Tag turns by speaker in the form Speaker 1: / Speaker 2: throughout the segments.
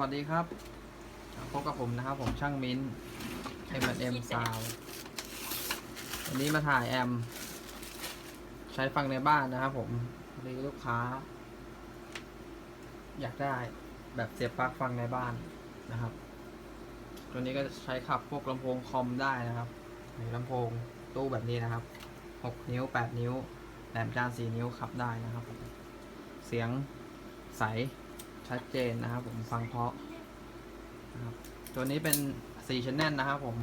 Speaker 1: วัสดีครับ พบกับผมนะครับ ผมช่างมิ้น M&M Sound วันนี้มาถ่ายแอม ใช้ฟังในบ้านนะครับผมมีลูกค้า อยากได้แบบเสียบปลั๊กฟังในบ้านนะครับ ตัวนี้ก็จะใช้ขับพวกลำโพงคอมได้นะครับหรือลำโพงตู้แบบนี้นะครับ 6 นิ้ว 8 นิ้วแหลมจาน 4 นิ้วขับได้นะครับผมเสียงใส ชัดเจนนะครับผมฟังเพาะนะครับตัวนี้เป็น4 channel นะครับผม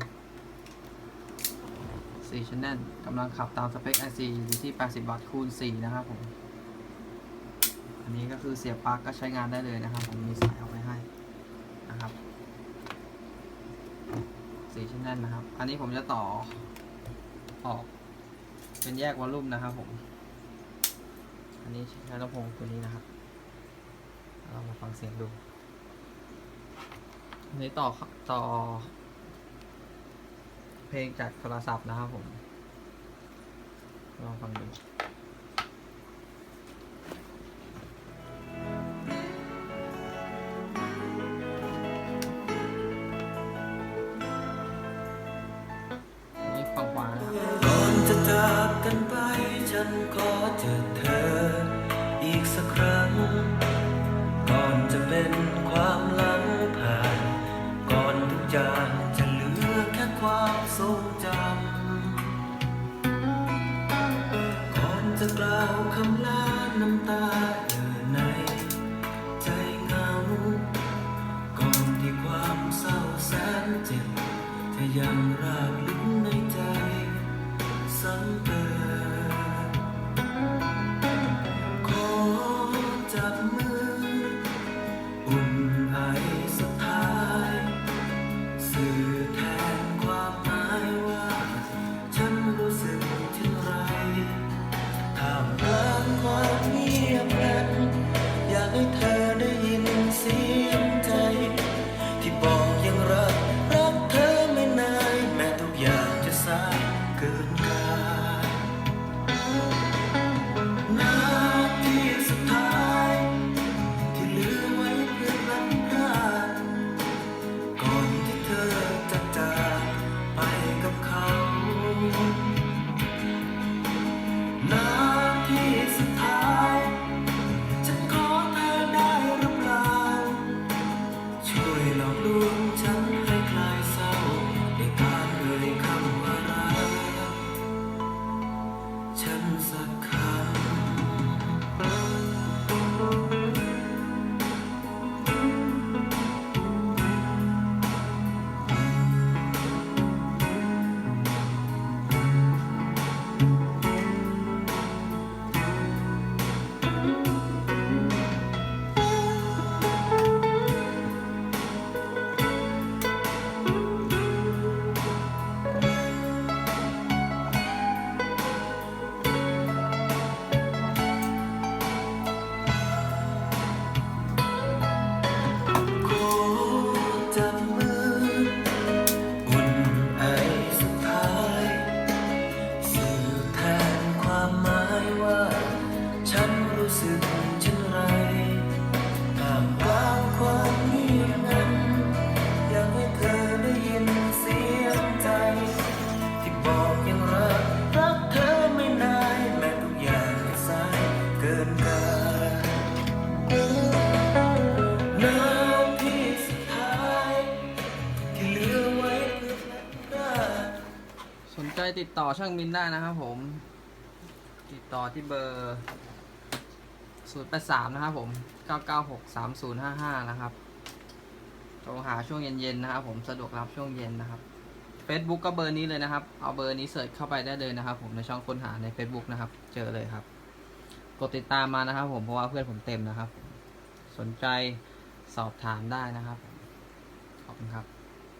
Speaker 1: 4 channel กำลังขับตามสเปค IC อยู่ที่ 80 วัตต์คูณ 4 นะครับผม อันนี้ก็คือเสียบปลั๊กก็ใช้งานได้เลยนะครับ ผมมีสายเอาไว้ให้นะครับ4 channel นะครับ อันนี้ผมจะต่อออกเป็นแยกวอลลุ่มนะครับผม อันนี้ใช้ลำโพงตัวนี้นะครับ เรามาฟังเสียงดูนนี้ต่อต่อ เพลงจากโทรศัพท์นะครับผม ลองฟังดูนนี้ฟังขวานะครับ
Speaker 2: ทรงจำก่อนจะกล่าวคำ
Speaker 1: ติดต่อช่างมินได้นะครับผม ติดต่อที่เบอร์ 083 นะครับผม 996 3055 นะครับโทรหาช่วงเย็นๆนะครับผมสะดวกรับช่วงเย็นนะครับ Facebook ก็เบอร์นี้เลยนะครับ เอาเบอร์นี้เสิร์ชเข้าไปได้เลยนะครับ ผมในช่องค้นหาใน Facebook นะครับ เจอเลยครับ กดติดตามมานะครับ ผมเพราะว่าเพื่อนผมเต็มนะครับ สนใจสอบถามได้นะครับ ขอบคุณครับ